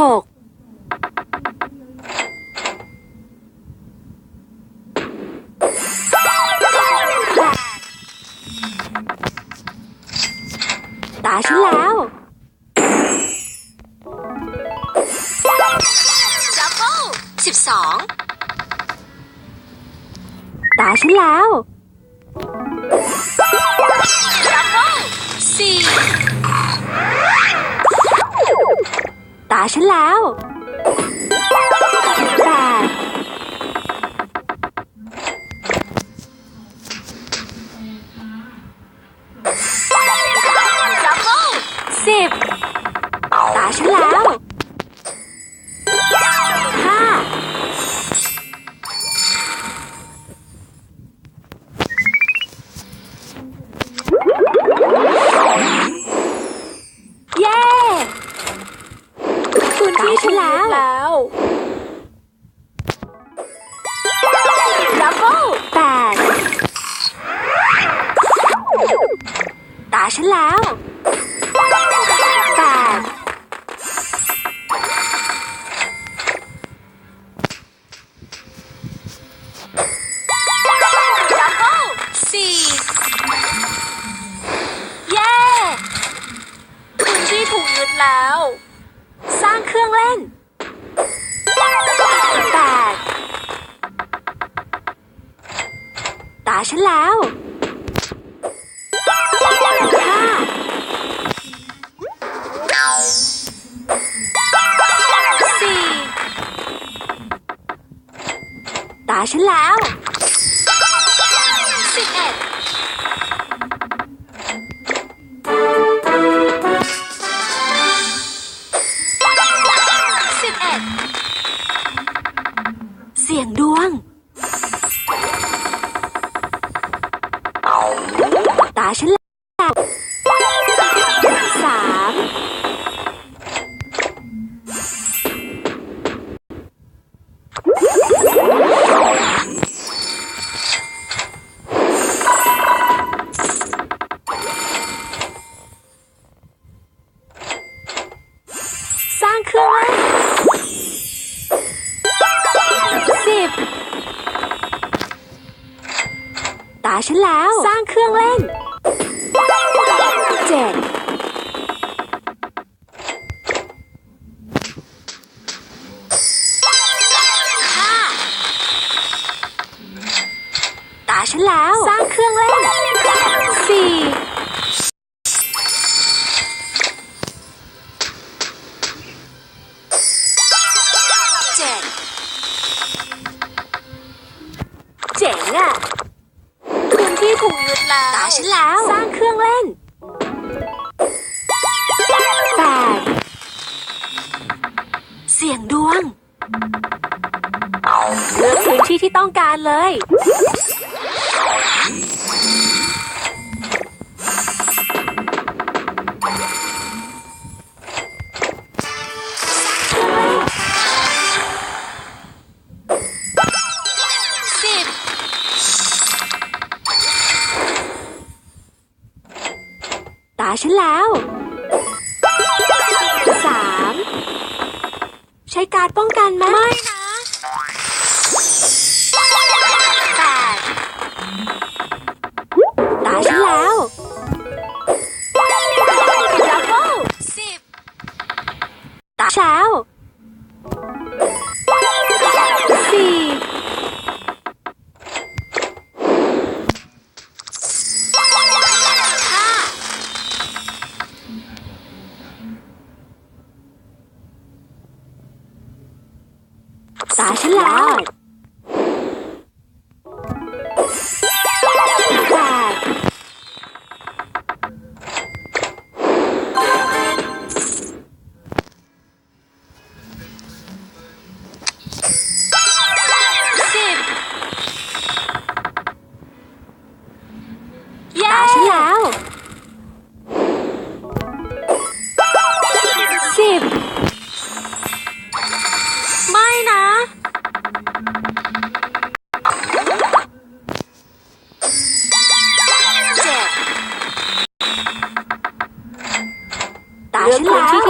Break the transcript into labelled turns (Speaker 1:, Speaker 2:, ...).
Speaker 1: หกตาฉันแล้ว
Speaker 2: ดับเบิลสิบสอง
Speaker 1: ตาฉันแล้ว ฉันแล้วแปดสิบตาฉันแล้ว
Speaker 2: ดับเบิล
Speaker 1: แปดตาฉันแล้วแปด
Speaker 2: ดับเบิลสี่
Speaker 1: เย้
Speaker 2: พื้นที่ถูกยึดแล้ว
Speaker 1: สร้างเครื่องเล่น ฉันแล้วห้าสี่ตาฉันแล้ว
Speaker 2: สิบเอ็ดสิบเอ็ด
Speaker 1: เสียงดวงาฉันแล้วสามสร้างเครื่องเล่นสิบตาฉันแล้ว สร้างเครื่องเล่น เจ๋งอะ
Speaker 2: พื้นที่ถูกยึดแล้ว
Speaker 1: ตาฉันแล้ว สร้างเครื่องเล่นแปดเสียงดวงเลือกพื้นที่ที่ต้องการเลย ฉันแล้วสามใช้การป้องกันไหม
Speaker 2: ไม่นะ
Speaker 1: ตาฉั ตาเ